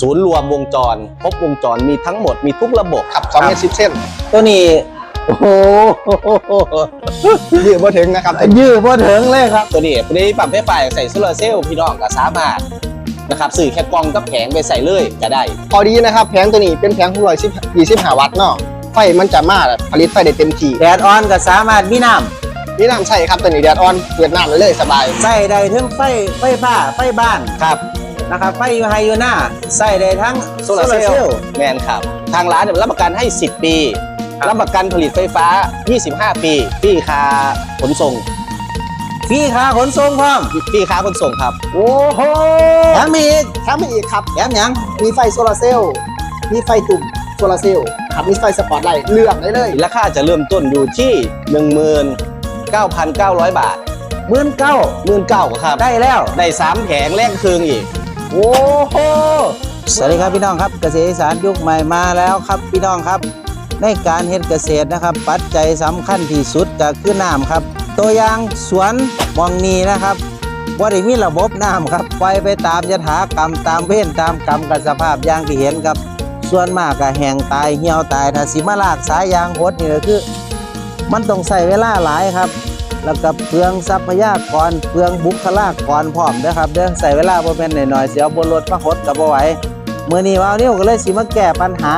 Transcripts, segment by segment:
ศูนย์รวมวงจร ครบวงจรมีทั้งหมดมีทุกระบบครับสองเมตรสิบเส้น ตัวนี้ โอ้โหยืดมาถึงนะครับยืดพอถึงเลยครับ ตัวนี้ตัวนี้ปรับไฟฟ้าใส่โซลาร์เซลล์พี่น้องก็สามารถนะครับสื่อแค่กล้องกับแผงไปใส่เลยก็ได้ พอดีนะครับแผงตัวนี้เป็นแผงหกร้อยสิบยี่สิบห้าวัตต์เนาะไฟมันจะมาผลิตไฟได้เต็มที่แดดออนก็สามารถมีน้นี่น้ำใช่ครับตัวนี้แดดออนเปิดน้ำได้เลยสบายำใส่ได้ทั้งไฟไฟฟ้าไฟบ้านครับ นะครับไฟยูไฮยูน่าใส่ได้ทั้งโซลาร์เซลล์แมนครับ ทางร้านเนี่ยรับประกันให้ 10 ปี รับประกันผลิตไฟฟ้า 25 ปีฟรีค่าขนส่งฟรีค่าขนส่งพร้อมฟรีค่าขนส่งครับ โอ้โหแถมมีอีกแถมมาอีกครับแถมหยังมีไฟโซลาร์เซลล์มีไฟตุ่มโซลาร์เซลล์ครับมีไฟสปอตไลท์เลือกได้เลยราคาจะเริ่มต้นอยู่ที่ 19,900 บาทหมื่นเก้าหมื่นเก้าครับ ได้แล้ว ได้สามแผงแรกคืนอีก โอ้โหสวัสดีครับพี่น้องครับเกษตรสานยุคใหม่มาแล้วครับพี่น้องครับ ในการเฮ็ดเกษตรนะครับ ปัจจัยสำคัญที่สุดก็คือน้ำครับ ตัวอย่างสวนมองนีนะครับว่าได้มีระบบน้ำครับไปไปตามยถากรรมตามเว้นตามกรรมกับสภาพอย่างที่เห็นครับ ส่วนมากก็แห้งตายเหี่ยวตายถ้าสิมาลากสายยางหดนี่ก็คือ มันต้องใส่เวลาหลายครับ แล้วก็เปลืองทรัพยากรเปลืองบุคลากรพร้อมเด้อครับเด้อใส่เวลาบ่แม่นน้อยๆเสียบนรถมาหดก็บ่ไหวมื่อนี้วาวนิ้ก็เลยสิมาแก้ปัญหา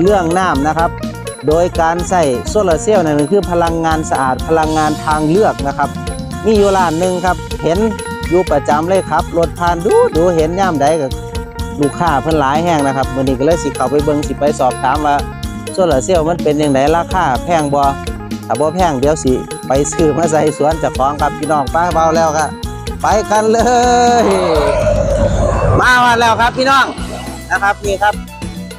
เรื่องน้ำนะครับ โดยการใส่โซลาร์เซลล์นั่นคือพลังงานสะอาดพลังงานทางเลือกนะครับ มีอยู่ร้านหนึ่งครับ เห็นอยู่ประจำเลยครับรถผ่านดูดูเห็นย่ามใดก็ลูกค้าเพิ่นหลายแห้งนะครับเมื่อนี้ก็เลยสิเข้าไปเบิ่งสิไปสอบถามว่าโซลาร์เซลล์มันเป็นยังไงราคาแพงบ่ถ้าบ่แพงเดี๋ยวสิ ไปซื้อมาใส่สวนเจากของครับพี่น้องป้าเบาแล้วก็ไปกันเลย มาวันแล้วครับพี่น้องนะครับนี่ครับ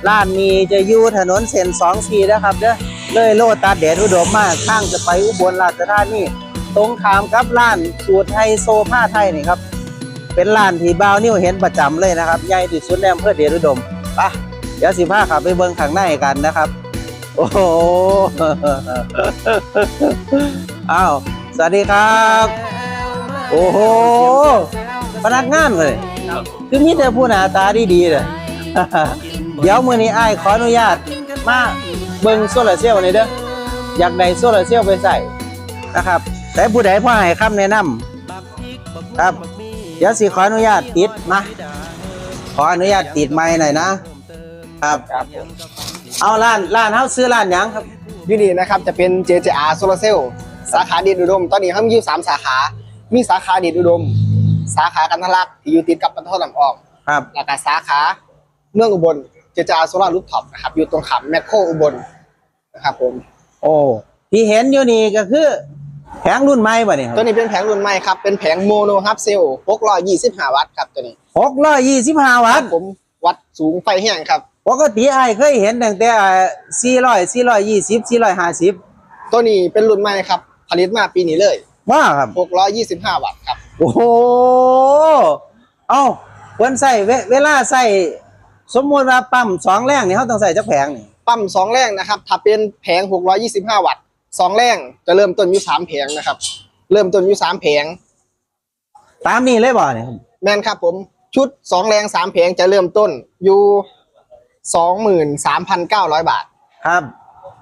ร้านมีจะอยู่ถนนเส้นสองสีนะครับเด้อเลยโลตัดเดชอุดมมากข้างจะไปอุบลราชธานีตรงขามกับร้านสูตรไทยโซผ้าไทยนี่ครับ เป็นร้านที่บ่าวนิ้วเห็นประจำเลยนะครับ ใหญ่ที่สุดในอำเภอเดชอุดมไปะเดี๋ยวสิพาขับไปเบิ่งข้างในกันนะครับ โอ้โห อ้าว สวัสดีครับ โอ้โห พนักงานเลย คือมีแต่ผู้หน้าตาดีๆเลยเดี๋ยวมื้อนี้อ้ายขออนุญาตมาเบิ่งโซลาร์เซลล์หน่อยเด้อ อยากได้โซลาร์เซลล์ไปใส่นะครับ แต่ผู้ใดพ่อให้คำแนะนำครับ เดี๋ยวสิขออนุญาตติดมา ขออนุญาตติดไม้หน่อยนะ ครับครับเอาร้านร้านเฮาซื้อร้านหยังครับ ยูนี่นะครับจะเป็น JJR Solar Cell สาขาเดชอุดม ตอนนี้เขามีอยู่สามสาขา มีสาขาเดชอุดม สาขากันทะลักที่อยู่ติดกับปตทลำอองครับแล้วก็สาขาเมืองอุบล JJR Solar Rooftop นะครับ อยู่ตรงขามแมคโครอุบลนะครับผม โอ้ที่เห็นอยู่นี่ก็คือ แผงรุ่นใหม่บ่นี่ครัตัวนี้เป็นแผงรุ่นใหม่ครับ เป็นแผงโมโนฮับเซล625 วัตต์ครับตัวนี้ 625 วัตต์ผมวัดสูงไฟแห้งครับปกติอ้ายเคยเห็นตั้งแต่400 420 450 ตัวนี้เป็นรุ่นใหม่ครับ ผลิตมาปีนี้เลยว่าครับ 625 วัตต์ครับ โอ้โห เอ้าเพิ่นใส่เวเวลาใส่สมมุติว่าปั๊มสองแรงนี่เขาต้องใส่จักแผงนี่ปั๊มสองแรงนะครับ ถ้าเป็นแผง 625 วัตต์สองแรงจะเริ่มต้นอยู่สามแผงนะครับ เริ่มต้นอยู่สามแผง ตามนี้เลยบ่เนี่ยครับแม่นครับผมชุดสองแรงสามแผงจะเริ่มต้นอยู่สองหมื่นสามพันเก้าร้อยบาท ครับ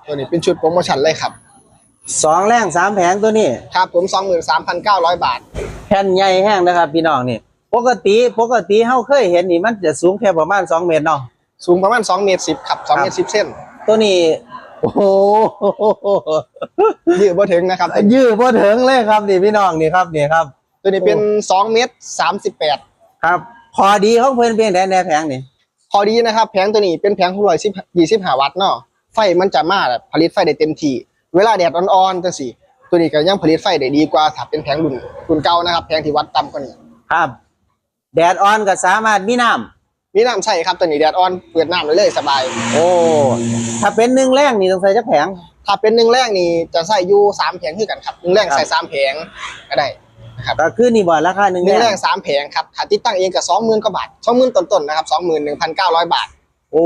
ตัวนี้เป็นชุดโปรโมชั่นเลยครับ สองแรงสามแผงตัวนี้ ครับผมสองหมื่นสามพันเก้าร้อยบาท แผ่นใหญ่แห้งนะครับพี่น้องนี่ ปกติปกติเฮาเคยเห็นนี่มันจะสูงแค่ประมาณ2เมตรเนาะ สูงประมาณสองเมตรสิบครับสองเมตรสิบเส้น ตัวนี้ โอ้โหยืดบ่ถึงนะครับ ยืดพอถึงเลยครับนี่พี่น้องนี่ครับนี่ครับ ตัวนี้เป็นสองเมตรสามสิบแปดครับพอดีของเพิ่นเพียงแต่แนวแผงนี่พอดีนะครับแผงตัวนี้เป็นแผงหกร้อยสิบยี่สิบห้าวัตต์เนาะไฟมันจะมาแบบผลิตไฟได้เต็มที่ เวลาแดดอ่อนๆจังสิตัวนี้ก็ยังผลิตไฟได้ดีกว่าถ้าเป็นแผงรุ่นรุ่นเก่านะครับแผงที่วัดต่ำกว่านี้ครับ แดดอ่อนก็สามารถมีน้ำมีน้ำใช่ครับตัวนี้แดดอ่อนเปิดน้ำได้เลยสบายโอ้ถ้าเป็นหนึ่งแรงนี่ต้องใส่จักแผง ถ้าเป็นหนึ่งแรกนี่จะใส่อยู่สามแผงคือกันครับหนึ่งแรกใส่สามแผงก็ได้นะครับก็คือนี่บ่ราคาหนึ่งหนึ่งแรแรกงสามแผงครับถ้าติดตั้งเองก็สองหมื่นกว่าบาทสองหมื่นต้นๆนะครับสองหมื่นหนึ่งพันเก้าร้อยบาท โอ้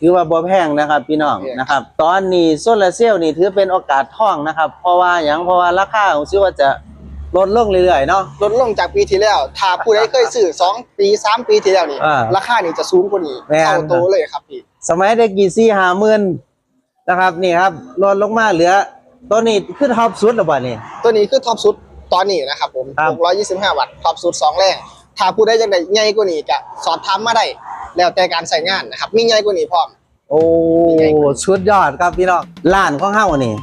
ถือว่าบ่แพงนะครับพี่น้องแพงนะครับ ตอนนี้โซลาร์เซลล์นี่ถือเป็นโอกาสทองนะครับ เพราะว่าอย่างเพราะว่าราคาของซิว่าจะลดลงเรื่อยๆเนาะลดลงจากปีที่แล้ว ถ้าผู้ใดเคยซื้อ2ปี3ปีที่แล้วนี่อ่าราคานี่จะสูงกว่านี้แม่นเท่าโตวเลยครับพี่สมัยได้กี่สี่ห้าหมื่นนะครับนี่ครับลดลงมาเหลือ ตัวนี้ขึ้นท็อปสุดหรือเปล่านี่ตัวนี้คือท็อปสุดตอนนี้นะครับผมครับ625 วัตต์ท็อปสุด2แรง ถ้าผู้ใดอยากได้ใหญ่กว่านี้ก็สอบถามมาได้ แล้วแต่การใส่งานนะครับ มีใหญ่กว่านี้พร้อม โอ้สุดยอดครับพี่น้องร้านของเฮานี่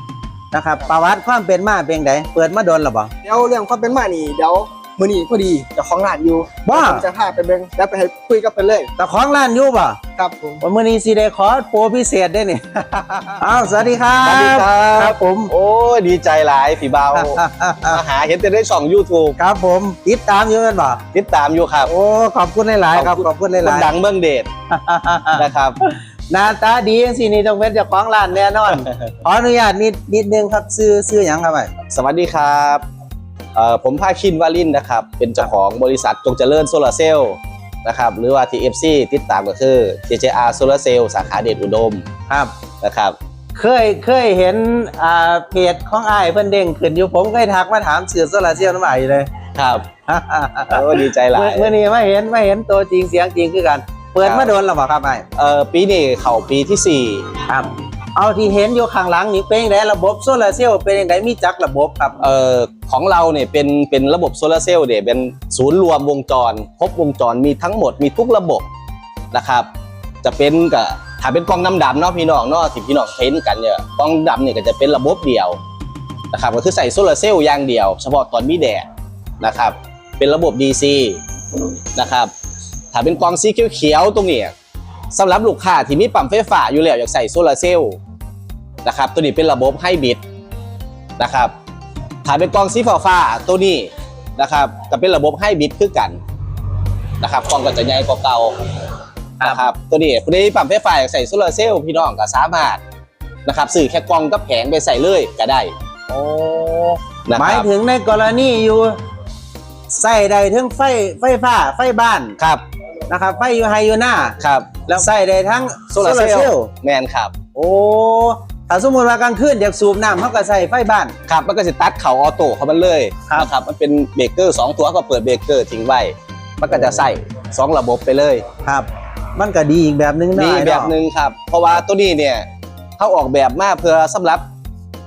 นะครับประวัติความเป็นมาเป็นไงเปิดมาโดนหรือเปล่าเดี๋ยวเรื่องความเป็นมานี่เดี๋ยว มื้อนี้พอดีเจ้าของร้านอยู่ว่า ผมจะพาไปเบิ่งแล้วไปให้คุยกับเพิ่นเลยแต่ของร้านอยู่ป่ะครับผม วันมื้อนี้สิได้ขอโปรพิเศษได้นี่ อ้าวสวัสดีครับสวัสดีครับ ครับผมโอ้ยดีใจหลายฝีเบามาหาเห็นแต่ได้ช่อง YouTube ครับผมติดตามอยู่แม่นบ่ติดตามอยู่ครับโอ้ขอบคุณหลายๆครับขอบคุณหคนลายดังเมืองเดชๆ นะครับ หน้าตาดีจังซี่นี่ต้องเป็นเจ้าของร้านแน่นอน ขออนุญาตนิดนิดนึงครับซื้อซื้อหยังครับไอ้สวัสดีครับเอ่อ ผมภาคินวาลินนะครับ เป็นเจ้าของบริษัทจงเจริญโซลาเซลล์นะครับ หรือว่า TFC ติดตามก็คือ JJR Solar Cell สาขาเดชอุดมครับนะครับ เคยเคยเห็นอ่าเพจของอ้ายเพิ่นเด้งขึ้นอยู่ผมเคยทักมาถามสื่อโซลาร์เซลล์น้ำอ้ายอยู่เลย ครับโอ้ดีใจหลาเมื่อยเมื่อนี้มาเห็นมาเห็นตัวจริงเสียงจริงคือกัน เปิดครัมาบโดนแล้วบ่ครับอ้ายเอ่อปีนี้เข้าปีที่ครับ เอาที่เห็นอยู่ข้างหลังนี่เป็นยังไงระบบโซลาร์เซลล์เป็นยังไงมีจักระบบครับ เอ่อของเราเนี่ยเป็นเป็นระบบโซลาร์เซลล์เนี่ยเป็นศูนย์รวมวงจร ครบวงจรมีทั้งหมดมีทุกระบบนะครับ จะเป็นกับถ้าเป็นกล้องน้ำดำเนาะพี่น้องเนาะที่พี่น้องเห็นกันเนี่ยกล้องดำเนี่ยก็จะเป็นระบบเดียวนะครับก็คือใส่โซลาร์เซลล์อย่างเดียว เฉพาะตอนมีแดดนะครับ เป็นระบบ DC นะครับถ้าเป็นกล้องสีเขียวๆตรงนี้สำหรับลูกค้าที่มีปั๊มไฟฟ้าอยู่แล้วอยากใส่โซลาร์เซลล์ นะครับ ตัวนี้เป็นระบบไฮบริดนะครับถ้าเป็นกล้องสีฟ้าๆตัวนี้นะครับก็เป็นระบบไฮบริดคือกันนะครับกล้องก็จะใหญ่กว่าเก่านะครับตัวนี้ผู้ใดปั๊มไฟฟ้าอยากใส่โซลาร์เซลล์พี่น้องก็สามารถนะครับซื้อแค่กล่องกับแผงไปใส่เลยก็ได้โอ้นะหคมายรับถึงในกรณีอยู่ใส่ได้ทั้งไฟไฟฟ้าไฟบ้านครับนะครับไฟอยู่ไฮอยู่หน้าครับ แล้วใส่ได้ทั้งโซลาร์เซลล์แมนครับ โอ้ ถ้าสมมติว่ากลางคืนอยากสูบน้ำเขาก็ใส่ไฟบ้าน ครับมันก็จะตัดเข่าออโต้เข้ามันเลยครับนะครับมันเป็นเบรกเกอร์สองตัวก็เปิดเบรกเกอร์ทิ้งไว้ มันก็จะใส่สองระบบไปเลยครับ มันก็ดีอีกแบบนึงนะมีไอ้แบเนาะบหนึ่งครับ เพราะว่าตัวนี้เนี่ยเขาออกแบบมาเพื่อสำหรับ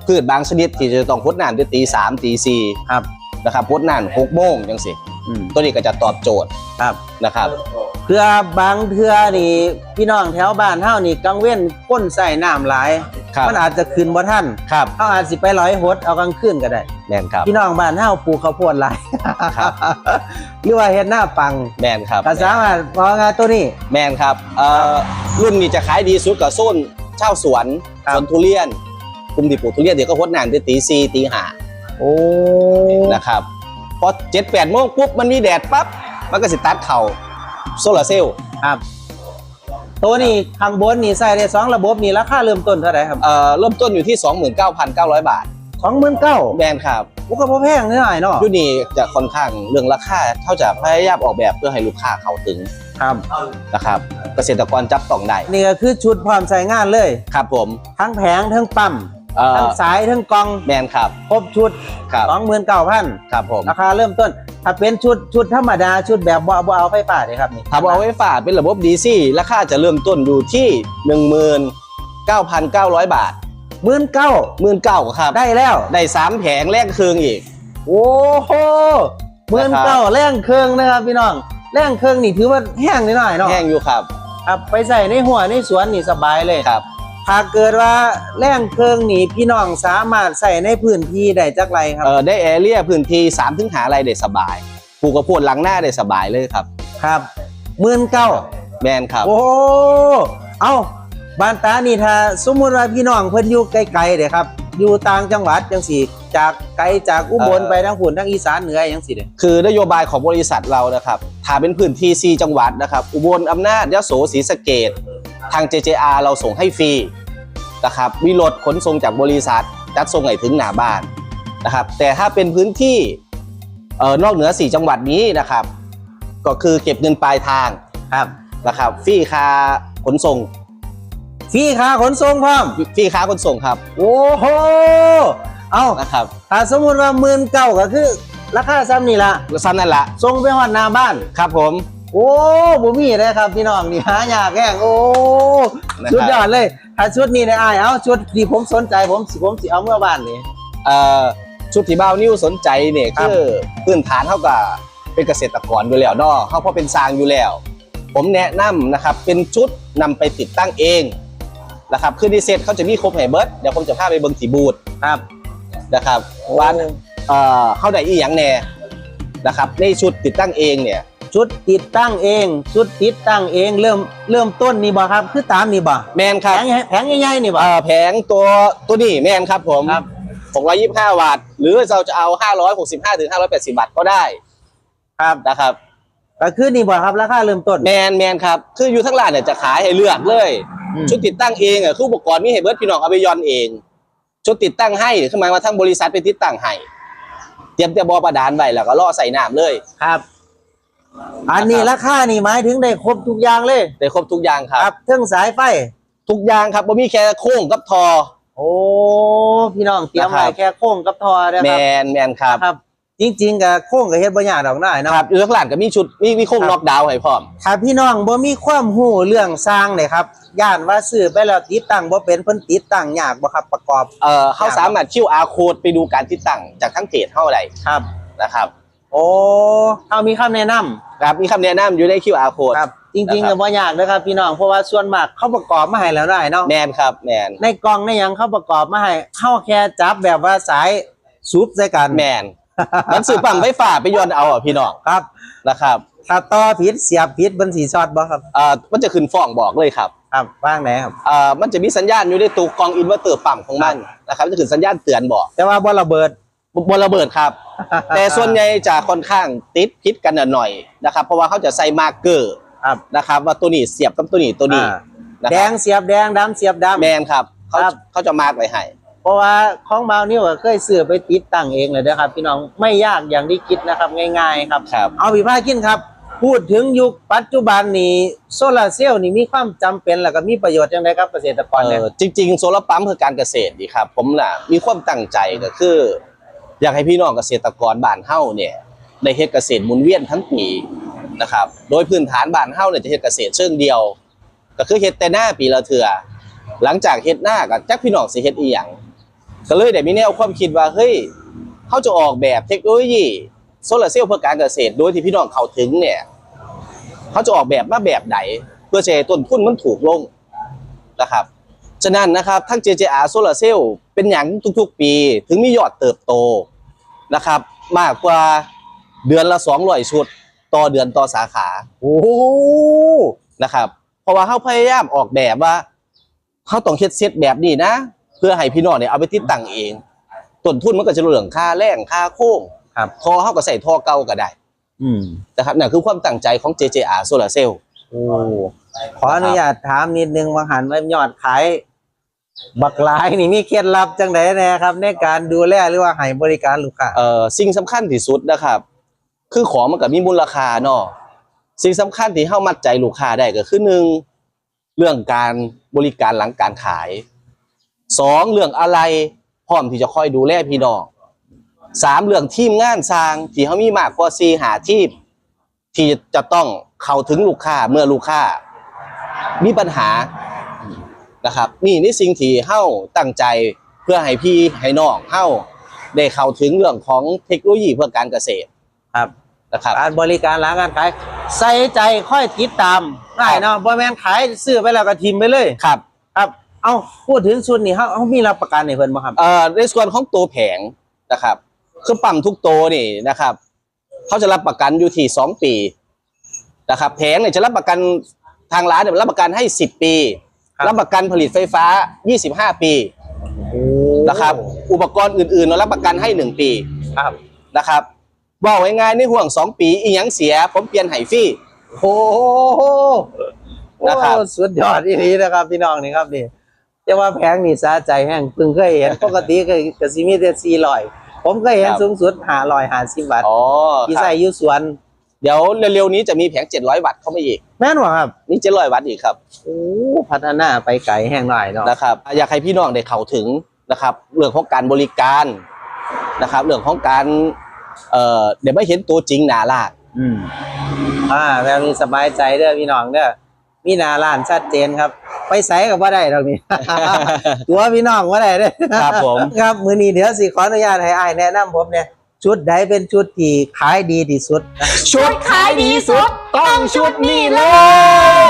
พืชบางชนิดที่จะต้องพดน้ำด้วยตีสามตีสี่ครับนะครับพดน้ำหกโมงจังสิอืมตัวนี้ก็จะตอบโจทย์ครับนะครับ เพื่อบางเทื่อนี่พี่น้องแถวบ้านเฮานี่กังเว้นก้นใส่น้ำหลาย ครับมันอาจจะขึ้นบ่ทันครับเขาอาจสิไปร้อยหดเอากลางคืนก็ได้ แมนครับพี่น้องบ้านเฮาปลูกข้าวโพดหลายครับหรือว่าเฮ็ดหน้าปังแมนครับก็สามารถพองานตัวนี้ แมนครับเอ่อรุ่นนี้จะขายดีสุดกับโซนเช่าสวนครับสวนทุเรียนกลุ่มที่ปลูกทุเรียนเดี๋ยวก็พดน้ำด้วยตีซีตีห้าโอ้นะครับพอเจ็ดแปดโมงปุ๊บมันมีแดดปั๊บมันก็สิตัดเข่า โซลาร์เซลล์ครับตัวนี้ข้างบนนี่ใส่ได้สองระบบนี่ราคาเริ่มต้นเท่าไหร่ครับเอ่อเริ่มต้นอยู่ที่ 29,900 บาท29,000แมนครับโอ้ก็บ่แพงเท่าไหร่เนาะยุนี่จะค่อนข้างเรื่องราคาเท่าจะพยายามออกแบบเพื่อให้ลูกค้าเข้าถึงครับ นะครับ เกษตรกรจับต้องได้นี่ก็คือชุดพร้อมใช้งานเลย ครับผมทั้งแผงทั้งปั๊มเอ่ทั้งอสายทั้งกล่องแมนครับ ครบชุดครับ29,000ครับผม ราคาเริ่มต้น ถ้าเป็นชุดชุดธรรมดาชุดแบบบ่บ่เอาไฟฟ้าเลยครับนี่ถ้าเอาไว้ฝากเป็นระบบ DC ราคาจะเริ่มต้นอยู่ที่19,900บาทหมื่นเก้า19,000ครับได้แล้วได้สามแผงแลกคืนอีก โอ้โหหมื่นเก้าแรงเครื่องนะครับพี่น้องแรงเครื่องนี่ถือว่าแห้งนิดหน่อยเนาะแห้งอยู่ครับครับไปใส่ในหัวในสวนนี่สบายเลยครับ ถ้าเกิดว่าแรงเครื่องนี่พี่น้องสามารถใส่ในพื้นที่ได้จักไรครับ เอ่อได้แอเรียพื้นที่3ถึงหาอะไรได้สบายปลูกกระโพดหลังหน้าได้สบายเลยครับ ครับหมื่นเก้าแมนครับ โอ้โหเอาบ้านตานี่ถ้าสมมุติว่าพี่น้องเพิ่นอยู่ไกลๆเด้ครับ อยู่ต่างจังหวัดจังสี่จากไกลจากอุบลเอ่อไปทางฝุ่นทางอีสานเหนือจังสี่เด้คือนโยบายของบริษัทเรานะครับถ้าเป็นพื้นที่4จังหวัดนะครับ อุบลอำนาจยโสศรีสะเกด ทาง JJR เราส่งให้ฟรีนะครับมีรถขนส่งจากบริษัทจัดส่งให้ถึงหน้าบ้านนะครับ แต่ถ้าเป็นพื้นที่เอ่อนอกเหนือ 4 จังหวัดนี้นะครับ ก็คือเก็บเงินปลายทางครับนะครับฟรีค่าขนส่งฟรีค่าขนส่งพร้อมฟรีค่าขนส่งครับ โอ้โหเอานะครับถ้าสมมุติว่าหมื่นเก้าก็คือราคาซ้ำนี่ละซ้ำนั่นละส่งไปฮอดหน้าบ้านครับผม โอ้บ่มีเลยครับพี่น้องนี่หายากแห้งโอ้นะครับสุดยอดเลยถ้าชุดนี้ได้อายเอาชุดที่ผมสนใจผมสิผมสิเอาเมื่อบ้านนี่ เอ่อชุดที่บ่าวนิ้วสนใจเนี่ยครับ คือพื้นฐานเท่ากับเป็นเกษตรกรอยู่แล้วเนาะเขาเพราะเป็นสร้างอยู่แล้ว ผมแนะนำนะครับเป็นชุดนำไปติดตั้งเองนะครับคือดีเซตเขาจะมีครบให้เบิร์ดเดี๋ยวผมจะพาไปเบิ่งที่บูธครับนะครับว่า เอ่อเข้าได้อีหยังแน่นะครับในชุดติดตั้งเองเนี่ย ชุดติดตั้งเองชุดติดตั้งเองเริ่มเริ่มต้นนี่บ่ครับ คือตามนี่บ่แมนคแผรับงใหญ่แผงใหญ่ๆนี่บ่เอ่อแผงตัวตัวนี้แมนครับผมครับ 625 วัตต์ หรือเราจะเอา 565ถึง580 วัตต์ก็ได้ครับนะครับ ก็คือนี่บ่ครับราคาเริ่มต้น แมนแมนครับ คืออยู่ทั้งร้านเนี่ยจะขายให้เลือกเลย อืม ชุดติดตั้งเองอะคืออุปกรณ์มีให้เบิร์ดพี่น้องเอาไปย้อนเอง ชุดติดตั้งให้คือหมายว่าทั้งบริษัทไปติดตั้งให้ เตรียมแต่บอประดานไว้แล้วก็ล่อใส่น้ำเลย ครับ อันนี้ราคานี่หมายถึงได้ครบทุกอย่างเลย ได้ครบทุกอย่างครับครับเครื่องสายไฟ ทุกอย่างครับบ่มีแค่โค้งกับทอ โอ้พี่น้องเตรียมไว้นะครับ แค่โค้งกับทอนะแมครับนแมนครับครับ จริง ๆกับโค้งกับเฮ็ดบ่ยากดอกน้อยเนาะ ครับอยู่ทั้งร้านก็มีชุดมีมีโค้งครับ น็อกดาวน์ให้พร้อม ถ้าพี่น้องบ่มีความรู้เรื่องสร้างเนี่ยครับย่านว่าซื้อไปแล้วติดตั้งบ่เป็นเพิ่นติดตั้งยากบ่ครับประกอบ เอ่อเขาสามารถ QR code ไปดูการติดตั้งจากทั้งเพจเท่าไหร่ครับ นะครับ โอ้เฮามีคำแนะนำ ครับมีคำแนะนำอยู่ใน QR code ครับ จริงๆนะครัก็บบ่ยากนะครับพี่น้องเพราะว่าส่วนมากเขาประกอบมาให้แล้วได้เนาะแมนครับแมนในกล่องในหยังเขาประกอบมาให้เฮาแค่จับแบบว่าสายซุปใส่กันแมนมันสื่อปั๊มไฟฟ้าไปย้อนเอาอะพี่น้องครับนะครับถ้าต่อผิดเสียบผิดมันสิช็อตบ่ครับเอ่อมันจะขึ้นฟ้องบอกเลยครับครับว่างไหนครับ เอ่อมันจะมีสัญญาณอยู่ในตัวกล่องอินเวอร์เตอร์ปั๊มของมันนะครับมันจะขึ้นสัญญาณเตือนบอกแต่ว่าบ่ระเบิด บนระเบิดครับ แต่ส่วนใหญ่จะค่อนข้างติดพิษกันหน่อยนะครับ เพราะว่าเขาจะใส่มาร์กเกอร์ครับนะครับ ว่าตัวนี้เสียบกับตัวนี้ตัวนี้อ่านะแดครับงเสียบแดงดำเสียบดำแมนครับเขาครับเขาจะมาร์กไว้ให้เพราะว่าของบาวนี่ก็เคยซื้อไปติดตั้งเองเลยนะครับ พี่น้องไม่ยากอย่างที่คิดนะครับง่าย ๆ ครับครับเอาพี่พากินครับ พูดถึงยุคปัจจุบันนี้โซลาร์เซลล์นี่มีความจำเป็นแล้วก็มีประโยชน์ยังไงครับเกษตรกรเนี่ยเออจริง ๆ โซลาร์ปั๊มเพื่อการเกษตรดีครับ ผมน่ะมีความตั้งใจก็คือ อยากให้พี่น้องเกษตรกรบ้านเฮาเนี่ยได้เฮ็ดเกษตรหมุนเวียนทั้งปีนะครับ โดยพื้นฐานบ้านเฮาเนี่ยจะเฮ็ดเกษตรเชิงเดียว ก็คือเฮ็ดแต่หน้าปีละเทื่อหลังจากเฮ็ดหน้าก็จักพี่น้องสิเฮ็ดอีหยังก็เลยได้มีแนวความคิดว่าเฮ้ยเขาจะออกแบบเทคโนโลยีโซลาร์เซลล์เพื่อการเกษตรโดยที่พี่น้องเข้าถึงเนี่ยเขาจะออกแบบมาแบบไหน เพื่อจะให้ต้นทุนมันถูกลงนะครับฉะนั้นนะครับทั้ง JJR Solar Cell เป็นอย่างทุกๆ ปี ถึงมียอดเติบโต นะครับ มากกว่าเดือนละ200ชุด ต่อเดือนต่อสาขา โอ้โหนะครับ เพราะว่าเขาพยายามออกแบบว่าเขาต้องเฮ็ดเซตแบบนี้นะ เพื่อให้พี่น้องเนี่ยเอาไปติดตั้งเองต้นทุนมันก็จะเหลืองค่าแรงค่าโค้งครับทอเขาก็ใส่ทอเก่าก็ได้ อืมนะครับนั่นคือความตั้งใจของ JJR Solar Cell โอ้ขออนุญาตถามนิดนึงว่าหันว่ายอดขาย บักหลายนี่มีเคล็ดลับจังไดแน่ครับ ในการดูแลหรือว่าให้บริการลูกค้าเอ่อสิ่งสำคัญที่สุดนะครับ คือของมันก็มีมูลค่าเนาะสิ่งสำคัญที่เฮามัดใจลูกค้าได้ก็คือหนึ่งเรื่องการบริการหลังการขายสองเรื่องอะไรพร้อมที่จะคอยดูแลพี่น้องสามเรื่องทีมงานสร้างที่เขามีมากกว่าสี่หาทีมที่จะต้องเข้าถึงลูกค้าเมื่อลูกค้า มีปัญหา นะครับ นี่นี่สิ่งที่เฮาตั้งใจเพื่อให้พี่ให้น้องเฮาได้เข้าถึงเรื่องของเทคโนโลยีเพื่อการเกษตรครับนะครับการบริการหลังการขายใส่ใจค่อยติดตามได้เนาะบ่แม่นขายซื้อไปแล้วก็ทิมไปเลยครับครับ เอาพูดถึงชุดนี้เขาเขามีรับประกันให้เพิ่นบ่ครับเอ่อในส่วนของตัวแผงนะครับคือปั๊มทุกตัวนี่นะครับเขาจะรับประกันอยู่ที่2ปีนะครับแผงเนี่ยจะรับประกันทางร้านเนี่ยรับประกันให้10ปีค รับรับประกันผลิตไฟฟ้า 25 ปีนะครับ อุปกรณ์อื่นๆเรารับประกันให้ 1 ปีครับนะครับว่าไว้ง่ายในห่วง 2 ปี อีหยังเสีย ผมเปลี่ยนให้ฟรีโอ้โหนะครับโอ้สุดยอดอีหลีนะครับ พี่น้องนี่ครับนี่จะว่าแพงนี่สาใจแห้งเพิ่งเคยเห็นปกติก็ก็สิมีแต่400ผมเคยเห็นสูงสุด550บาทอ๋อที่ครับใส่อยู่สวน เดี๋ยวเร็วๆนี้จะมีแผง 700 วัตต์เข้ามาอีก แม่นบ่ครับนี่700 วัตต์อีกครับโอ้พัฒนาไปไกลแห้งหน่อยเนาะนะครับอยากให้พี่น้องได้เข้าถึงนะครับ เรื่องของการบริการนะครับ เรื่องของการเอ่อเดี๋ยวไม่เห็นตัวจริงหนาลากอืมอ่าแบบนี้สบายใจเด้อพี่น้องเด้อมีหนาล้านชัดเจนครับ ไปใส่กับว่าได้ตรงนี้ตัวพี่น้องว่าได้เด้อครับผม ครับ มือนี้เดี๋ยวสิขออนุญาตให้อ้ายแนะนำผมเนี่ย ชุดใดเป็นชุดที่ขายดีที่สุด ชุดขายดีสุดต้องชุดนี้เลย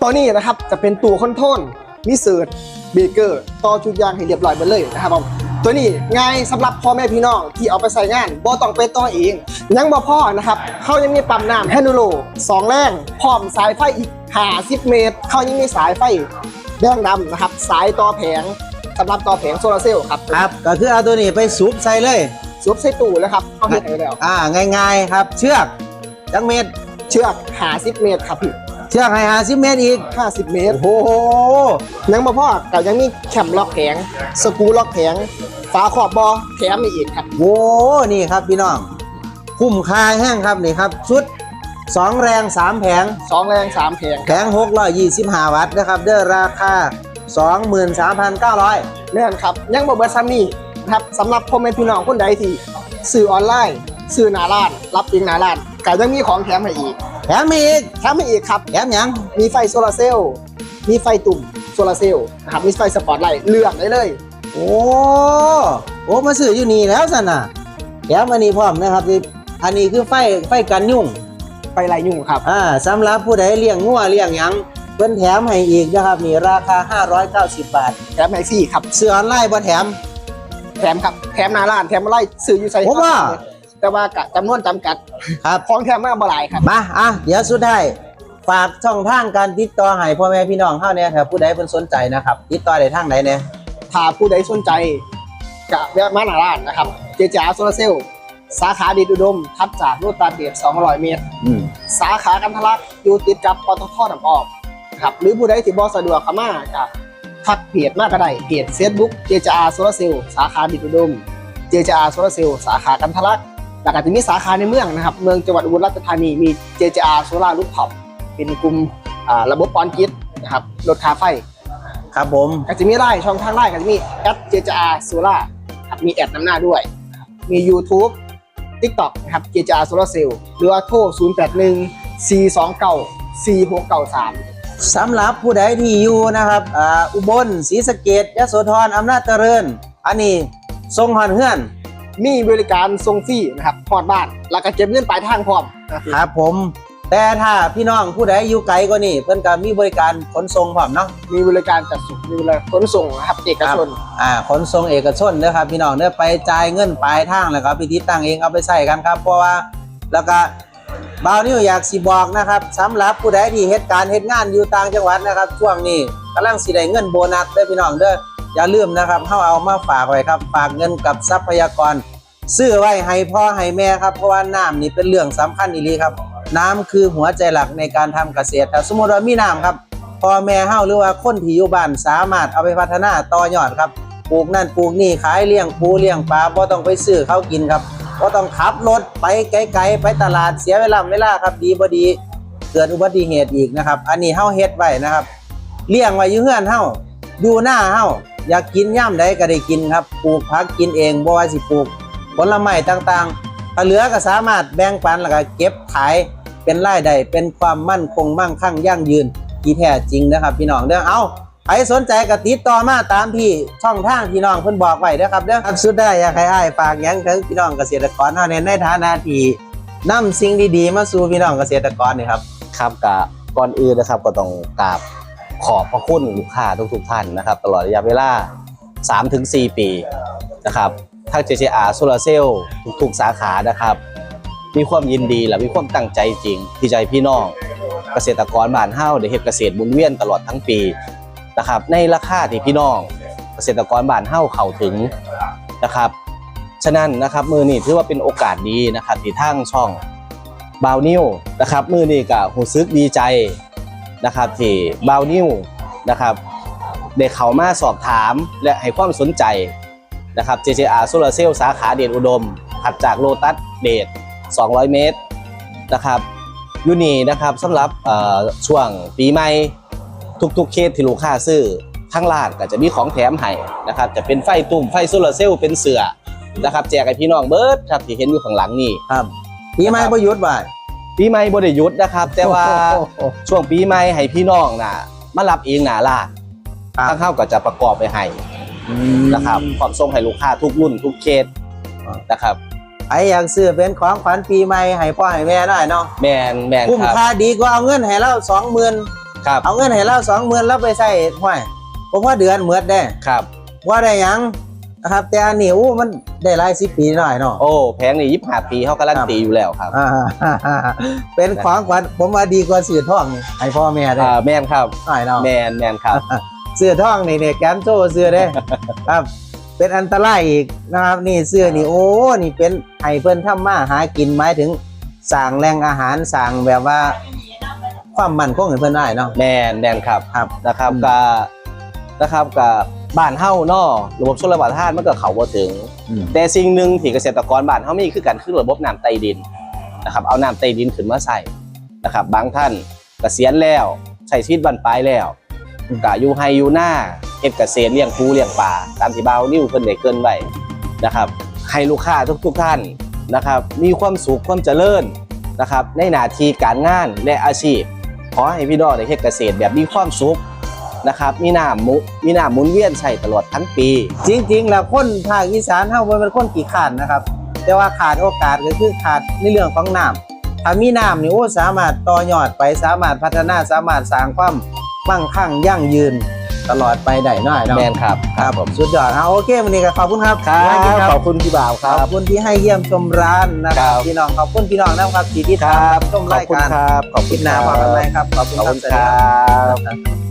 ตัวนี้นะครับจะเป็นตัวคอนโทรลมิเซิร์ดเบเกอร์ต่อชุดยางให้เรียบร้อยหมดเลยนะครับผมตัวนี้ง่ายสำหรับพ่อแม่พี่น้องที่เอาไปใส่งานบ่ต้องไปต่อเอง ยังบ่พอนะครับเขายังมีปั๊มน้ำแฮนดูโลสองแรงพร้อมสายไฟอีก50เมตรเขายังมีสายไฟแดงดำนะครับ สายต่อแผงสำหรับต่อแผงโซลาร์เซลล์ครับครับ ก็คือเอาตัวนี้ไปซุปใส่เลย สวมใส่ตู้แล้วครับเอาเห็นไปแล้ว อ่าง่ายๆครับ เชือกจังเม็ดเชือก50เมตรครับพี่เชือกให้หาสิเมตรอีก50เมตร โอ้โหยังบ่พอกับยังมีแคมล็อกแผงสกรูล็อกแผงฝาขอบบอแถมมีอีกครับโว้นี่ครับพี่น้องคุ้มค่าแห้งครับนี่ครับชุด2แรง3แผงสองแรงสามแผงแผง625วัตต์นะครับเด้อราคา23,900แน่นครับ ยังบ่เบิดซ้ำนี่นะ ครับสำหรับพ่อแม่พี่น้องคนใดที่ซื้อออนไลน์ซื้อหน้าร้าน รับเองหน้าร้านก็ยังมีของแถมให้อีก แถมมีอีกแถมให้อีกครับแถมหยังมีไฟโซลาร์เซลล์มีไฟตุ่มโซลาร์เซลล์นะครับมีไฟสปอตไลท์เลือกได้เลย โอ้โอ้มาซื้ออยู่นี่แล้วสันน่ะแถมอันนี้พร้อมนะครับนี่อันนี้คือไฟไฟกันยุ่งไฟไล่ยุ่งครับอ่าสำหรับผู้ใดเลี้ยงงัวเลี้ยงหยังเพิ่นแถมให้อีกนะครับนี่ราคา 590 บาทแถมให้ฟรีครับซื้อออนไลน์บ่แถม แถมครับแถมหน้าร้านแถมอะไรซื้ออยู่ใส่ผมว่า แต่ว่ากะจำนวนจำกัดครับ ของแถมมาบ่หลายครับ มา อะ เดี๋ยวสุดท้ายฝากช่องทางการติดต่อให้พ่อแม่พี่น้องเฮาเนี่ยถ้าผู้ใดเพิ่นสนใจนะครับ ติดต่อได้ทางไหนเนี่ยถ้าผู้ใดสนใจกะแวะมาหน้าร้านนะครับ เจจาโซลาเซลล์สาขาดีดอุดมทับจากโลตาเดช200 เมตร อืมสาขากันทะลักอยู่ติดกับปตทน้ำออกครับหรือผู้ใดที่บ่สะดวกเข้ามาก็ ทักเพจมากก็ได้เพจ Facebook เจจาโซลาเซลล์สาขาดีดอุดมเจจาโซลาเซลล์สาขากันทะลักแล้วก็จะมีสาขาในเมืองนะครับ เมืองจังหวัดอุบลราชธานีมีเจจาโซลารูฟท็อปเป็นกลุ่มอ่าระบบปอนกิตนะครับลดค่าไฟ ครับผมก็จะมีไล่ช่องทางไล่ก็จะมีแอดเจจาโซล่าครับมีแอดนำหน้าด้วยนะครับมี YouTube TikTok นะครับเจจาโซลาเซลล์หรือว่าโทร 081 429 4693 สำหรับผู้ใดที่อยู่นะครับอ่าอุบลศรีสะเกษยโสธรอำนาจเจริญ อันนี้ทรงหอนเฮือน มีบริการส่งฟรีนะครับพอดบ้าน แล้วก็เก็บเงินปลายทางพร้อมนะครับครับผม แต่ถ้าพี่น้องผู้ใดอยู่ไกลกว่านี้เพิ่นก็มีบริการขนส่งพร้อมเนาะ มีบริการจัดส่งมีบริการขนส่งนะครับเอกชน อ่าขนส่งเอกชนนะครับพี่น้องเด้อไปจ่ายเงินปลายทางแล้วก็ไปติดตั้งเองเอาไปใส่กันครับ เพราะว่าแล้วก็ บ่าวนิวอยากสิบอกนะครับสำหรับผู้ใดที่เฮ็ดการเฮ็ดงานอยู่ต่างจังหวัดนะครับช่วงนี้กำลังสิได้เงินโบนัสเด้อพี่น้องเด้ออย่าลืมนะครับเฮาเอามาฝากไว้ครับ ฝากเงินกับทรัพยากร ซื้อไว้ให้พ่อให้แม่ครับเพราะว่าน้ำนี่เป็นเรื่องสำคัญอีหลีครับ น้ำคือหัวใจหลักในการทำเกษตรถ้าสมมติว่ามีน้ำครับพ่อแม่เฮาหรือว่าคนที่อยู่บ้านสามารถเอาไปพัฒนาต่อยอดครับปลูกนั่นปลูกนี่ขายเลี้ยงปูเลี้ยงปลาบ่ต้องไปซื้อเขากินครับ บ่ต้องขับรถไปไกลๆไปตลาดเสียเวลาเวลาครับดีบดี เกิดอุบัติเหตุอีกนะครับ อันนี้เฮาเฮ็ดไว้นะครับ เลี้ยงไว้อยู่เฮือนเฮาอยู่หน้าเฮาอยากกินย่ำใดก็ได้กินครับปลูกผักกินเองบ่ว่าสิปลูกผลไม้ต่างๆถ้าเหลือก็สามารถแบ่งปันแล้วก็เก็บขายเป็นรายได้เป็นความมั่นคงมั่งคั่งยั่งยืนที่แท้จริงนะครับ พี่น้องเด้อเอา ใครสนใจก็ติดต่อมาตามที่ช่องทางพี่น้องเพิ่นบอกไว้เด้อครับเด้อครับสุดได้อยากให้อ้ายฝากหยังถึงพี่น้องเกษตรกรเฮาในในฐานะที่นำสิ่งดีๆ มาสู่พี่น้องเกษตรกรนี่ครับ ครับกะก่อนอื่นนะครับก็ต้องกราบขอบพระคุณลูกค้าทุกๆท่านนะครับ ตลอดระยะเวลา 3-4 ปีนะครับทาง JJR Solar Cell ทุกๆ สาขานะครับ มีความยินดีและมีความตั้งใจจริง ที่ใจพี่น้องเกษตรกรบ้านเฮาได้เฮ็ดเกษตรหมุนเวียนตลอดทั้งปี นะครับในราคาที่พี่น้องเกษตรกรบ้านเฮาเข้าถึงนะครับฉะนั้นนะครับมือนี้ถือว่าเป็นโอกาสดีนะครับที่ทางช่องบาวนิวนะครับมือนี้ก็หูซึกดีใจนะครับที่บาวนิวนะครับได้เข้ามาสอบถามและให้ความสนใจนะครับ JJR Solar Cell สาขาเดชอุดมถัดจากโลตัสเดช200 เมตรนะครับยูนีนะครับสำหรับช่วงปีใหม่ ทุกๆ เคสที่ลูกค้าซื้อทั้งร้านก็จะมีของแถมให้นะครับจะเป็นไฟตุ่มไฟโซลาร์เซลล์เป็นเสือนะครับแจกให้พี่น้องเบิร์ดครับที่เห็นอยู่ข้างหลังนี่ครับปีใหม่ประยุทธ์บ่ายปีใหม่บ่ได้หยุดนะครับ แต่ว่าโอ้โหช่วงปีใหม่ให้พี่น้องน่ะมารับเองหน้าร้านครับทางเข้าก็จะประกอบไปให้นะครับพร้อมส่งให้ลูกค้าทุกรุ่นทุกเคสนะครับไอ้อยากซื้อเป็นของขวัญปีใหม่ให้พ่อให้แม่ได้เนาะแมนแมนคุ้มครับค่าดีกว่าเอาเงินให้เราสองหมื่น ครับเอาเงินให้เราสองหมื่นแล้วไปใส่ห้วยผมว่าเดือนเหมือดได้ครับ ว่าได้หยังนะครับ แต่อันนี้อู้มันได้หลายสิบปีหน่อยเนาะโอ้แพงนี่ยี่ห้าปีเขาการันตีอยู่แล้วครับ อ่าเป็นของขวัญผมว่าดีกว่าสื่อท่องให้พ่อแม่ได้อ่าแมนครับหน่อยเนาะแมนแมนครับเสื้อท่องนี่เนี่ยแกนโซ่เสื้อเด้ครับ เป็นอันตรายอีกนะครับ นี่เสื้อนี่โอ้นี่เป็นไห้เพิ่นทำมาหากินหมายถึงสั่งแรงอาหารสั่งแบบว่า ความมั่นคงให้เพิ่นได้เนาะ แมนแมนครับครับนะครับอืมกานะครับกับบ้านเฮ้าเนอระบบชลประทานมันก็เขาบ่ถึงแต่สิ่งหนึ่งที่เกษตรกรบ้านเฮามีคือการขึ้นระบบน้ำใต้ดินนะครับเอาน้ำใต้ดินขึ้นมาใส่นะครับบางท่านเกษียณแล้วใช้ชีวิตบรรปลายแล้วกะอยู่ไฮอยู่หน้าเฮ็ดเกษตรเลี้ยงปูเลี้ยงปลาตามที่บ่าวนิ้วเพิ่นได้เกรินไว้นะครับให้ลูกค้าทุกๆท่านนะครับมีความสุขความเจริญนะครับในหน้าที่การงานและอาชีพข อให้พี่ดอได้เฮ็ดเกษตรแบบมีความสุขนะครับ มีน้ำมุมีน้ำหมุนเวียนใช้ตลอดทั้งปี จริง ๆ แล้วคนภาคอีสานเฮาบ่เป็นคนกี่ขลาดนะครับ แต่ว่าขาดโอกาสก็คือขาดในเรื่องของน้ำถ้ามีน้ำนี่โอ้สามารถต่อยอดไปสามารถพัฒนาสามารถสร้างความมั่งคั่งยั่งยืน ตลอดไปได้น้อยเนาะแมนครับครับผมสุดยอดเอาโอเควันนี้ก็ขอบคุณครับครับขอบคุณขอบคุณพี่บ่าวคขรัอบบคุณที่ให้เยี่ยมชมร้านนะครับครับพี่น้องขอบคุณพี่น้องนะครับที่ติดตามชมขอราบยคุณการครับขอบคคุลิณปหน้าพบกันไหมครับขอบคุณขอบครัคุบณครับสวัสดีครับ